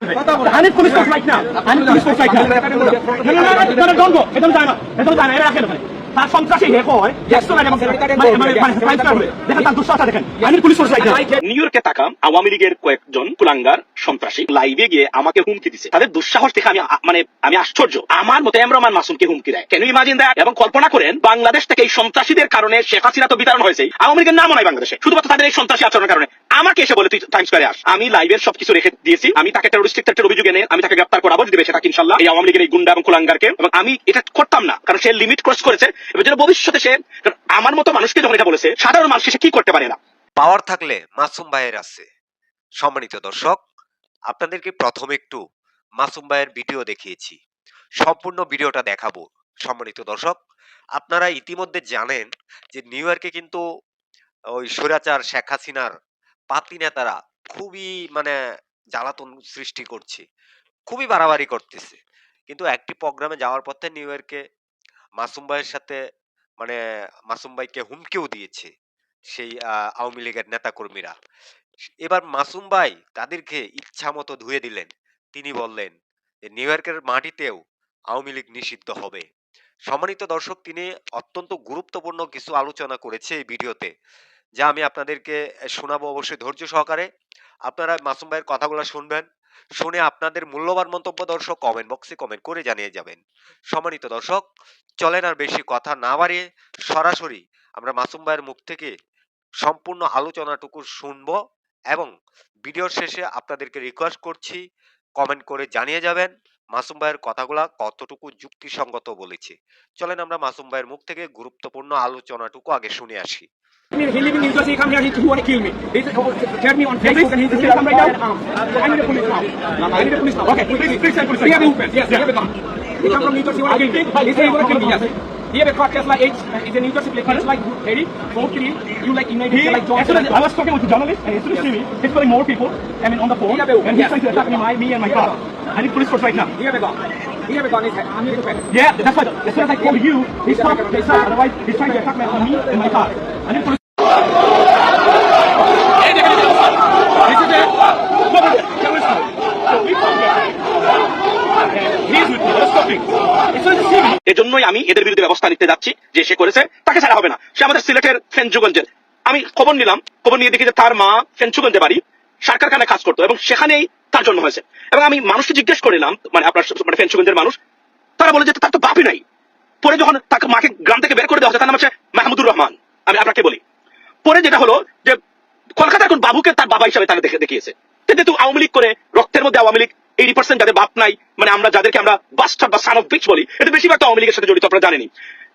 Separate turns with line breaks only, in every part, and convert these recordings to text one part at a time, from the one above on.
মানে মানে মানে
কয়েকজন কুলাঙ্গার সন্ত্রাসী লাইভে গিয়ে আমাকে হুমকি দিছে। তাদের দুঃসাহস দেখে আমি মানে আমি আশ্চর্য। আমার হুমকি দেয়। কেন এবং কল্পনা করেন, বাংলাদেশ থেকে এই সন্ত্রাসীদের কারণে শেখ হাসিনা তো বিতরণ হয়েছে আওয়ামী লীগের নামও নাই বাংলাদেশে। শুধুমাত্র তাদের এই সন্ত্রাসী আচরণের কারণে। আমাকে এসে বলে, তুই টাইম স্কোয়ারে আস। আমি লাইভের সবকিছু রেখে দিয়েছি। আমি তাকে টেরোরিস্টিক একটা অভিযোগ এনে, আমি তাকে গ্রেপ্তার করাবো, যদি বেঁচে থাকি, ইনশাল্লাহ। এই আওয়ামী লীগের এই গুন্ডা এবং কুলাঙ্গারকে। এবং আমি এটা করতাম না, কারণ সে লিমিট ক্রস করেছে। এবং যেন ভবিষ্যতে সে আমার মতো মানুষকে যখন এটা বলেছে, সাধারণ মানুষ সে কি করতে পারে না?
পাওয়ার থাকলে মাসুম ভাইয়ের আছে। সম্মানিত দর্শক আপনাদেরকে প্রথমে একটু মাসুম ভাইয়ের ভিডিও দেখিয়েছি। সম্পূর্ণ ভিডিওটা দেখাবো, সম্মানিত দর্শক। আপনারা ইতিমধ্যে জানেন যে নিউ ইয়র্কে কিন্তু ওই স্বৈরাচার শেখ হাসিনার পাতি নেতারা খুবই মানে জ্বালাতন সৃষ্টি করছে। খুবই বাড়াবাড়ি করতেছে। কিন্তু একটি প্রোগ্রামে যাওয়ার পথে নিউ ইয়র্কে মাসুম ভাইয়ের সাথে মানে মাসুম ভাইকে হুমকিও দিয়েছে সেই আওয়ামী লীগের নেতাকর্মীরা। এবার মাসুম ভাই তাদেরকে ইচ্ছা মতো ধুয়ে দিলেন। তিনি বললেন যে, নিউ ইয়র্কের মাটিতেও আওয়ামী লীগ নিষিদ্ধ হবে। সম্মানিত দর্শক, তিনি অত্যন্ত গুরুত্বপূর্ণ কিছু আলোচনা করেছে এই ভিডিওতে। যা আমি আপনাদেরকে শোনাবো অবশ্যই ধৈর্য সহকারে। আপনারা মাসুম ভাইয়ের কথাগুলো শুনবেন, শুনে আপনাদের মূল্যবান মন্তব্য দর্শক কমেন্ট বক্সে কমেন্ট করে জানিয়ে যাবেন। সম্মানিত দর্শক, চলেন আর বেশি কথা না বাড়িয়ে সরাসরি আমরা মাসুম ভাইয়ের মুখ থেকে সম্পূর্ণ আলোচনাটুকু শুনব এবং ভিডিওর শেষে আপনাদেরকে রিকোয়েস্ট করছি কমেন্ট করে জানিয়ে যাবেন। মাসুম ভাইয়ের কথাগুলা কতটুকু যুক্তিসঙ্গত বলেছে চলেন আমরা মাসুম ভাইয়ের মুখ থেকে গুরুত্বপূর্ণ আলোচনাটুকু আগে শুনে আসি
He live in Jersey, he come here, he, he want to kill me. He tell me on Facebook and he's he's come right now. I need a police now. I need a police now. Okay, please, please send police. We have a weapon. Yes, we have a gun. He come from New Jersey, he want to kill me. He say he want to kill me, yes. He have a car Tesla 8, uh, it's a New Jersey plate, it's like 80, 43, you like, you maybe like John. I was talking with the journalist, and as soon as see me, he's calling more people, I mean, on the phone, and he's trying to attack me, my, me and my car. I need police force right now.
He have a gun. He have a gun. I'm here to defend.
Yeah, that's why, as soon as I call you, he's stopped, he's stopped, otherwise, he's trying to attack me, on me and my car. I need police
এজন্যই আমি এদের বিরুদ্ধে ব্যবস্থা নিতে যাচ্ছি যে সে করেছে তাকে ছাড়া হবে না সে আমাদের সিলেটের ফেঞ্চুগঞ্জের আমি খবর নিলাম খবর নিয়ে দেখি যে তার মা ফেঞ্চুগঞ্জে বাড়ি সরকারখানে কাজ করতো এবং সেখানেই তার জন্ম হয়েছে। এবং আমি মানুষকে জিজ্ঞেস করিলাম মানে আপনার মানে ফেঞ্চুগঞ্জের মানুষ, তারা বলে যে তার তো বাপই নাই। পরে যখন তাকে মাকে গ্রাম থেকে বের করে দেওয়া হচ্ছে তার নাম হচ্ছে মাহমুদুর রহমান। আমি আপনাকে বলি। পরে যেটা হলো যে কলকাতা এখন বাবুকে তার বাবা হিসাবে দেখে দেখিয়েছে। যেহেতু আওয়ামী লীগ করে রক্তের মধ্যে আওয়ামী লীগ এইটি পার্সেন্ট যাদের বাপ নাই মানে আমরা যাদেরকে আমরা বাস্টার বা সান অফ বিচ বলি এটা বেশিরভাগ আওয়ামী লীগের সাথে জড়িত, আপনারা জানেনি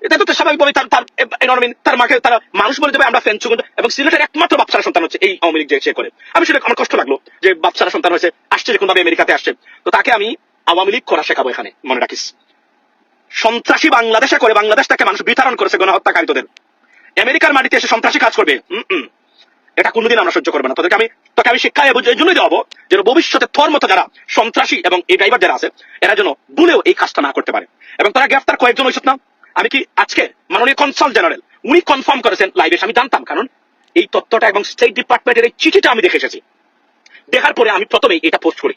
এটা তো স্বাভাবিকভাবে তার তার এনরমিন তার মাকে তারা মানুষ বলে যাবে আমরা ফ্যান ফেন্সুগঞ্জ এবং সিলেটের একমাত্র বাপসারা সন্তান হচ্ছে এই আওয়ামী লীগ যে সে করে। আমি সেটা আমার কষ্ট লাগল যে বাপসারা সন্তান হয়েছে, আসছে যে কোনভাবে আমেরিকাতে আসছে। তো তাকে আমি আওয়ামী লীগ করা শেখাবো এখানে, মনে রাখিস। সন্ত্রাসী বাংলাদেশে করে, বাংলাদেশ তাকে মানুষ বিতরণ করেছে গণহত্যাকারীদের আমেরিকার মাটিতে এসে সন্ত্রাসী কাজ করবে। এটা কোনোদিন আমরা সহ্য করব না। তোদেরকে আমি তোকে আমি শিক্ষা এবং এই জন্যই দেওয়াবো যেন ভবিষ্যতে তোর মতো যারা সন্ত্রাসী এবং এই ড্রাইভার যারা আছে, এরা যেন ভুলেও এই কাজটা না করতে পারে। এবং তারা গ্রেফতার কয়েকজন হয়েছে না? আমি কি আজকে মাননীয় কনসাল জেনারেল, উনি কনফার্ম করেছেন লাইভে আমি জানতাম, কারণ এই তথ্যটা এবং স্টেট ডিপার্টমেন্টের এই চিঠিটা আমি দেখে এসেছি। দেখার পরে আমি প্রথমেই এটা পোস্ট করি।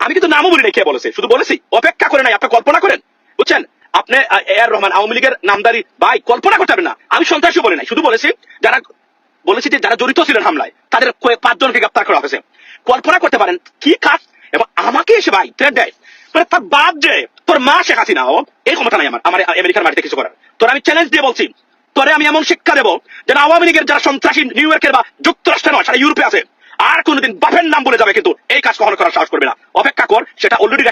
আমি কিন্তু নামও বলি নাই কে বলেছে, শুধু বলেছি, অপেক্ষা করে নাই, আপনি কল্পনা করেন। বুঝছেন? আপনি এ আর রহমান, আওয়ামী লীগের নামদারি ভাই, কল্পনা করতে না। আমি সন্ত্রাসী বলি নাই, শুধু বলেছি, যারা, বলেছি যে যারা জড়িত ছিলেন হামলায়, তাদের কয়েক পাঁচজনকে গ্রেপ্তার করা হয়েছে। কল্পনা করতে পারেন কি কাজ, এবং আমাকে এসে ভাই থ্রেট দেয়। মানে যে তোর মা শেখ হাসিনা, ও এই ক্ষমতা নাই আমার আমার আমেরিকার মাটিতে কিছু করার। তোর আমি চ্যালেঞ্জ দিয়ে বলছি, তোরে আমি এমন শিক্ষা দেবো যেন আওয়ামী লীগের যারা সন্ত্রাসী নিউ ইয়র্কের বা যুক্তরাষ্ট্রে নয়, সারা ইউরোপে আছে, আর নাম বলে যাবে কিন্তু এই কাজ কখনো করার সাহস করবে না। অপেক্ষা কর, সেটা অলরেডি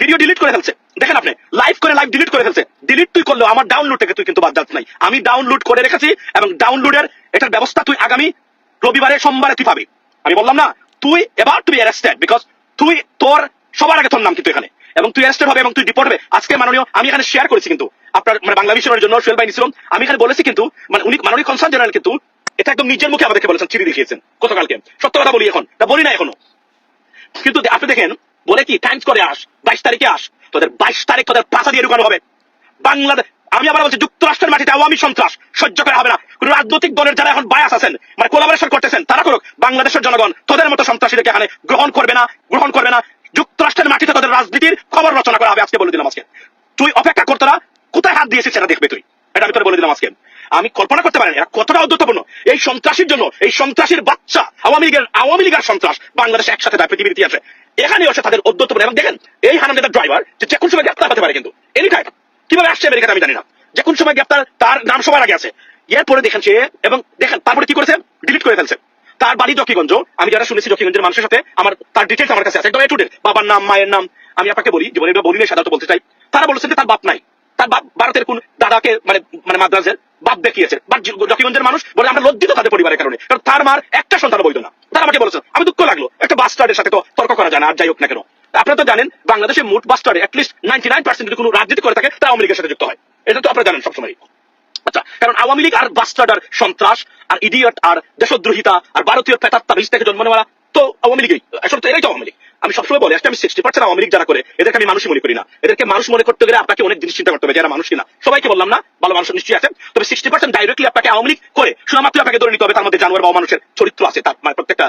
ভিডিও ডিলিট করে ফেলছে। দেখেন আপনি লাইভ করে লাইভ ডিলিট করে ফেলছে। ডিলিট তুই আমার ডাউনলোড থেকে তুই কিন্তু বাদ নাই। আমি ডাউনলোড করে রেখেছি এবং ডাউনলোডের এটার ব্যবস্থা তুই আগামী রবিবারে, সোমবারে তুই পাবি। আমি বললাম না, তুই এবার তুই অ্যারেস্টেড বিকজ তুই তোর সবার আগে তোর নাম কিন্তু এখানে। এবং তুই অ্যারেস্টেড হবে এবং তুই ডিপোর্ট হবে। আজকে মাননীয়, আমি এখানে শেয়ার করেছি কিন্তু। আপনার মানে বাংলা মিশনের জন্য সোহেল ভাই নিছিলাম। আমি এখানে বলেছি কিন্তু মানে উনি মাননীয় কনসার্ন জেনারেল কিন্তু, এটা একদম নিজের মুখে আমাদেরকে বলেছেন, চিঠি দেখিয়েছেন গতকালকে। সত্য কথা বলি এখন তা বলি না এখনও। কিন্তু আপনি দেখেন, বলে কি টাইমস করে আস, বাইশ তারিখে আস, তোদের বাইশ তারিখ তোদের পাশা দিয়ে ঢুকানো হবে। বাংলাদেশ আমি আবার বলছি, যুক্তরাষ্ট্রের মাটিতে আওয়ামী সন্ত্রাস, সহ্য করা হবে না। কোন রাজনৈতিক দলের যারা এখন বায়াস আছেন মানে কোলাবোরেশন করতেছেন, তারা করুক, বাংলাদেশের জনগণ তোদের মতো সন্ত্রাসীদেরকে এখানে গ্রহণ করবে না, গ্রহণ করবে না। মাটিতে তাদের রাজনীতির খবর রচনা করা হবে আজকে বলে দিলাম আজকে। তুই অপেক্ষা করতে না কোথায় হাত দিয়েছিস সেটা দেখবে তুই। এটা আমি তোর বলে দিলাম আজকে। আমি কল্পনা করতে পারি না, এরা কতটা অদ্যতপূর্ণ এই সন্ত্রাসীর জন্য এই সন্ত্রাসীর বাচ্চা আওয়ামী লীগের আওয়ামী লীগের সন্ত্রাস বাংলাদেশে একসাথে যায় পৃথিবীর ইতিহাসে। এখানে এসে তাদের অদ্যতপূর্ণ এবং দেখেন এই হানানের ড্রাইভার যে যে কোন সময় গ্রেপ্তার হতে পারে কিন্তু এনি টাইম কীভাবে আসছে আমেরিকাতে আমি জানি না। যে কোন সময় গ্রেপ্তার তার নাম সবার আগে আছে। এরপরে দেখেন সে এবং দেখেন তারপরে কি করেছে? ডিলিট করে ফেলছে। তার বাড়ি জকিগঞ্জ। আমি যারা শুনেছি জকিগঞ্জের মানুষের সাথে, আমার, তার ডিটেলস আমার কাছে আছে। একদম এ টু ডেট বাবার নাম, মায়ের নাম, আমি আপনাকে বলি, জীবনে বলি না সাধারণত বলতে চাই। তারা বলেছেন যে তার বাপ নাই। তার বাপ ভারতের কোন দাদাকে মানে মানে মাদ্রাজের বাপ দেখিয়েছে। বা জকিগঞ্জের মানুষ বলে আমরা লজ্জিত তাদের পরিবারের কারণে। কারণ তার মার একটা সন্তান বৈধ না। তারা আমাকে বলেছেন আমি দুঃখ লাগল। একটা বাস্টার্ডের সাথে তো তর্ক করা যায় না, আর যাই হোক না কেন। আপনারা তো জানেন বাংলাদেশের মোট বাস্টার্ডে at least ninety nine percent যদি কোনো রাজনীতি করে থাকে, তারা লীগের সাথে যুক্ত হয়। এটা তো আপনারা জানেন সবসময় আচ্ছা কারণ আওয়ামী লীগ আর বাস্টার্ড আর সন্ত্রাস আর ইডিয়ট আর দেশদ্রোহিতা আর ভারতীয় থেকে জন্ম নেওয়া তো আওয়ামী আসলে তো এরাই তো আওয়ামী লীগ। আমি সবসময় বলি আমি সিক্সটি পার্সেন্ট আওয়ামী লীগ যারা করে, এদেরকে আমি মানুষই মনে করি না। এদেরকে মানুষ মনে করতে গেলে আপনাকে অনেক জিনিস চিন্তা করতে হবে, যারা মানুষ সবাইকে বললাম না, ভালো মানুষ নিশ্চয়ই আছে তবে সিক্সটি পার্সেন্ট ডাইরেক্টলি আপনাকে আওয়ামী লীগ করে, শুধুমাত্র আপনাকে ধরে নিতে হবে তার মধ্যে জানোয়ার বা মানুষের চরিত্র আছে তার মানে প্রত্যেকটা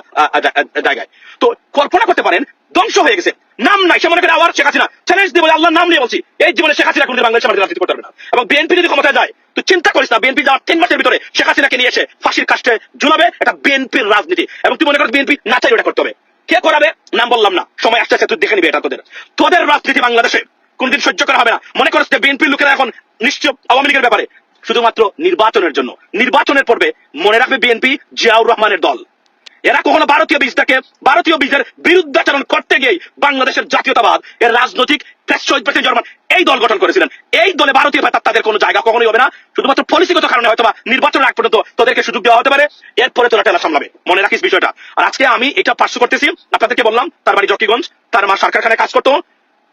জায়গায় তো কল্পনা করতে পারেন, ধ্বংস হয়ে গেছে। নাম নাই, সে মনে করে আবার শেখ হাসিনা। চ্যালেঞ্জ আল্লাহর নাম নিয়ে বলছি। এই জীবনে শেখ হাসিনা কোনদিন বাংলাদেশের মাটিতে রাজনীতি করতে পারবে না। এবং বিএনপি যদি ক্ষমতা যায় তুই চিন্তা করিস না, বিএনপি যাওয়ার তিন মাসের ভিতরে শেখ হাসিনাকে নিয়ে এসে ফাঁসির কাষ্টে ঝুলাবে এটা বিএনপির রাজনীতি। এবং তুই মনে কর বিএনপি না চাই ওটা করতে হবে। কে করাবে? নাম বললাম না। সময় আসতে আসতে তুই দেখে নিবি এটা তোদের। তোদের রাজনীতি বাংলাদেশে কোনদিন সহ্য করা হবে না। মনে করছ যে বিএনপির লোকেরা এখন নিশ্চয় আওয়ামী লীগের ব্যাপারে শুধুমাত্র নির্বাচনের জন্য। নির্বাচনের পর্বে মনে রাখবে বিএনপি জিয়াউর রহমানের দল। এরা কখনো ভারতীয় বীজটাকে ভারতীয় বীজের বিরুদ্ধাচরণ করতে গিয়ে বাংলাদেশের জাতীয়তাবাদ, এর রাজনৈতিক এই দল গঠন করেছিলেন। এই দলে ভারতীয় ভাতা তাদের কোনো জায়গা কখনোই হবে না। শুধুমাত্র পলিসিগত কারণে হয়তো বা নির্বাচনের আগ পর্যন্ত তোদেরকে সুযোগ দেওয়া হতে পারে। এরপরে তোরা টেলা সামলাবে। মনে রাখিস বিষয়টা। আর আজকে আমি এটা পার্শ্ব করতেছি। আপনাদেরকে বললাম, তার বাড়ি জকিগঞ্জ, তার মা সরকার কাজ করতো।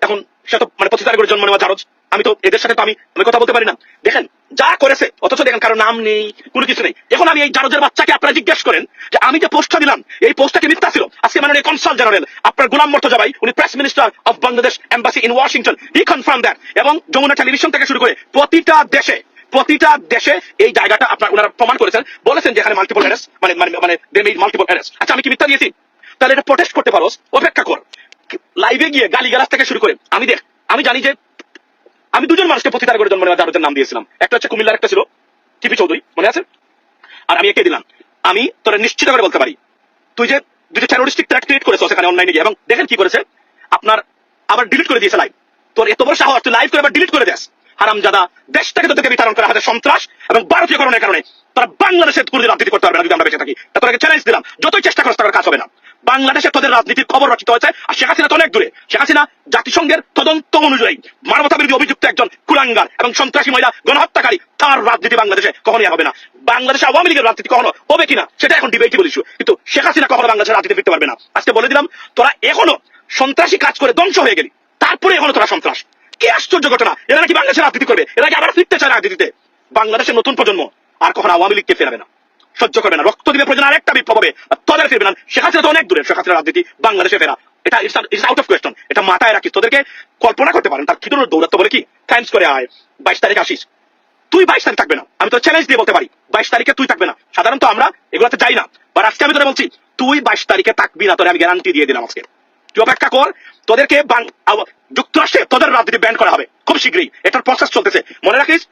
এখন সে তো মানে পঁচিশ তারিখের জন্ম নেওয়া জারজ। আমি তো এদের সাথে তো আমি কথা বলতে পারি না। দেখেন যা করেছে, অথচ দেখেন কারও নাম নেই, কোনো কিছু নেই। এখন আমি এই জারজের বাচ্চাকে আপনারা জিজ্ঞেস করেন যে আমি যে পোস্টটা দিলাম, এই পোস্টটা কি মিথ্যা ছিল? আজকে মাননীয় কনসাল জেনারেল আপনার গোলাম মর্তজা ভাই উনি press minister of Bangladesh embassy in Washington he confirm that এবং যমুনা টেলিভিশন থেকে শুরু করে প্রতিটা দেশে প্রতিটা দেশে এই জায়গাটা আপনার ওনারা প্রমাণ করেছেন। বলেছেন যে এখানে মাল্টিপল অ্যারেস্ট মানে মানে মানে মাল্টিপল অ্যারেস্ট আচ্ছা আমি কি মিথ্যা দিয়েছি? তাহলে এটা প্রোটেস্ট করতে পারো, অপেক্ষা কর। লাইভে গিয়ে গালি গালাজ থেকে শুরু করে, আমি দেখ, আমি জানি যে আমি দুজন মানুষকে পতিতার করে জন্ম নেওয়া জারদের নাম দিয়েছিলাম। একটা হচ্ছে কুমিল্লার একটা ছিল, টিপি চৌধুরী, মনে আছে? আর আমি একে দিলাম। আমি তোরা নিশ্চিত করে বলতে পারি। তুই যে দুটো টেরোরিস্টিক ট্র্যাক ক্রিয়েট করেছ সেখানে অনলাইনে গিয়ে, এবং দেখেন কি করেছে? আপনার আবার ডিলিট করে দিয়েছে লাইভ তোর এত বড় সাহস, তুই লাইভ করে আবার ডিলিট করে দেস। হারাম জাদা দেশটাকে তোদেরকে বিতরণ করা হয়েছে সন্ত্রাস এবং ভারতীয়করণের কারণে তারা বাংলাদেশে কোনদিন রাজনীতি করতে পারবে না যদি আমরা বেঁচে থাকি। তোদেরকে চ্যালেঞ্জ দিলাম, যতই চেষ্টা করো তাদের কাজ হবে না। বাংলাদেশে তোদের রাজনীতির খবর রচিত হয়েছে, আর শেখ হাসিনা তো অনেক দূরে। শেখ হাসিনা জাতিসংঘের তদন্ত অনুযায়ী মানবতা বিরোধী অভিযুক্ত একজন কুলাঙ্গার এবং সন্ত্রাসী মহিলা গণহত্যাকারী, তার রাজনীতি বাংলাদেশে কখনোই হবে না। বাংলাদেশে আওয়ামী লীগের রাজনীতি কখনো হবে কিনা, সেটা এখন ডিবেটেবল ইস্যু কিন্তু শেখ হাসিনা কখনো বাংলাদেশের রাজনীতি ফিরতে পারবে না। আজকে বলে দিলাম, তোরা এখনও সন্ত্রাসী কাজ করে ধ্বংস হয়ে গেলি। তারপরে এখনও তোরা সন্ত্রাস। কি আশ্চর্য ঘটনা? এরা নাকি বাংলাদেশের রাজনীতি করবে? এরা কি আবার ফিরতে চায় রাজনীতিতে? বাংলাদেশের নতুন প্রজন্ম আর কখনো আওয়ামী লীগকে ফেরাবে না। সহ্য করবে না। রক্ত দিবে প্রয়োজন আরেকটা বিপ্লব হবে। তোদের ফিরবে না। হাসিনা তো অনেক দূরে হাসিনা রাজনীতি বাংলাদেশে ফেরা। এটা ইটস আউট অফ কোয়েশ্চন এটা মাথায় রাখিস। তোদেরকে কল্পনা করতে পারেন। তার ধরনের দৌড়াতে বলে কি? টাইমস করে আয়। বাইশ তারিখ আসিস। তুই বাইশ তারিখ থাকবে না। আমি তো চ্যালেঞ্জ দিয়ে বলতে পারি। বাইশ তারিখে তুই থাকবে না। সাধারণত আমরা এগুলোতে যাই না। বা আজকে আমি তোরা বলছি, তুই বাইশ তারিখে থাকবি না। তোরে আমি গ্যারান্টি দিয়ে দিলাম আজকে। তুই অপেক্ষা কর। তোদেরকে যুক্তরাষ্ট্রে তোদের রাজনীতি ব্যান করা হবে। খুব শীঘ্রই। এটার প্রসেস চলতেছে। মনে রাখিস?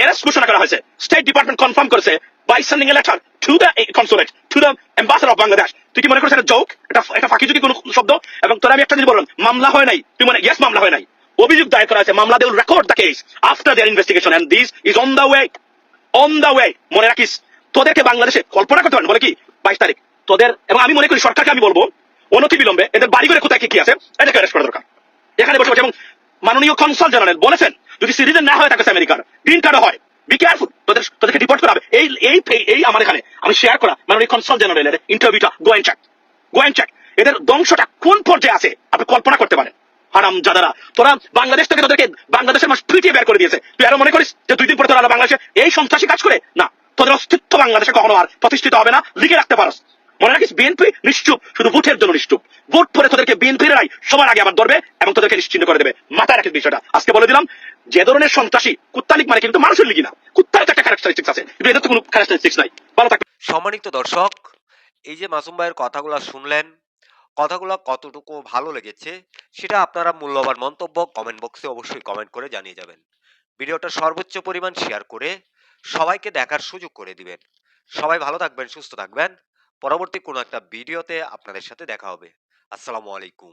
এরেস্ট ঘোষণা করা হয়েছে। স্টেট ডিপার্টমেন্ট কনফার্ম করেছে। By sending a letter to the consulate to the ambassador of Bangladesh তুই কি মনে করছিস এটা জোক এটা এটা ফাঁকি যদি কোনো শব্দ? এবং তোরা আমি একটা জিনিস বললাম, মামলা হয় নাই। তুই মনে ইয়েস মামলা হয় নাই। অভিযোগ দায়ের করা হয়েছে। মামলা they record the case after their investigation and this is on the way on the way মনে রাখিস? তোদেরকে বাংলাদেশে কল্পনা করতে পারেন বলে কি? বাইশ তারিখ। তোদের, এবং আমি মনে করি সরকারকে আমি বলব অনতি বিলম্বে এদের বাড়ি করে কোথায় কি আছে, এটাকে অ্যারেস্ট করা দরকার। এখানে বসে বসে এবং মাননীয় কনসাল জেনারেল বলেছেন, যদি সিটিজেন না হয় থাকে আমেরিকার গ্রিন কার্ড হয়। বি কেয়ারফুল তোদের তোদেরকে ডিপোর্ট করা হবে। এই এই এই আমার এখানে, আমি শেয়ার করা, মাননীয় কনসাল জেনারেলের ইন্টারভিউটা চেক গোয়েন চেক এদের ধ্বংসটা কোন পর্যায়ে আছে, আপনি কল্পনা করতে পারেন। হারাম জাদারা, তোরা বাংলাদেশ থেকে তোদেরকে বাংলাদেশের মানুষ পিটিয়ে বের করে দিয়েছে। তুই আরও মনে করিস যে দুই দিন পরে তোরা বাংলাদেশে এই সন্ত্রাসী কাজ করে? না, তোদের অস্তিত্ব বাংলাদেশে কখনো আর প্রতিষ্ঠিত হবে না, লিখে রাখতে পারস। মনে বিএনপি নিশ্চুপ, শুধু জন্য নিশ্চুপ। পরে তোদেরকে বিএনপির রায় সবার আগে আবার ধরবে এবং তোদেরকে নিশ্চিন্ত করে দেবে। মাথায় রাখিস বিষয়টা। আজকে বলে দিলাম, যে ধরনের সন্ত্রাসী কুত্তালিক মানে কিন্তু মানুষের লিগি না। একটা ক্যারেক্টারিস্টিক্স আছে এদের তো কোনো ক্যারেক্টারিস্টিক্স নাই। ভালো থাকবে
সম্মানিত দর্শক, এই যে মাসুম ভাইয়ের কথাগুলো শুনলেন, কথাগুলো কতটুকু ভালো লেগেছে, সেটা আপনারা মূল্যবান মন্তব্য কমেন্ট বক্সে অবশ্যই কমেন্ট করে জানিয়ে যাবেন। ভিডিওটা সর্বোচ্চ পরিমাণ শেয়ার করে সবাইকে দেখার সুযোগ করে দিবেন। সবাই ভালো থাকবেন, সুস্থ থাকবেন। পরবর্তী কোনো একটা ভিডিওতে আপনাদের সাথে দেখা হবে। আসসালামু আলাইকুম।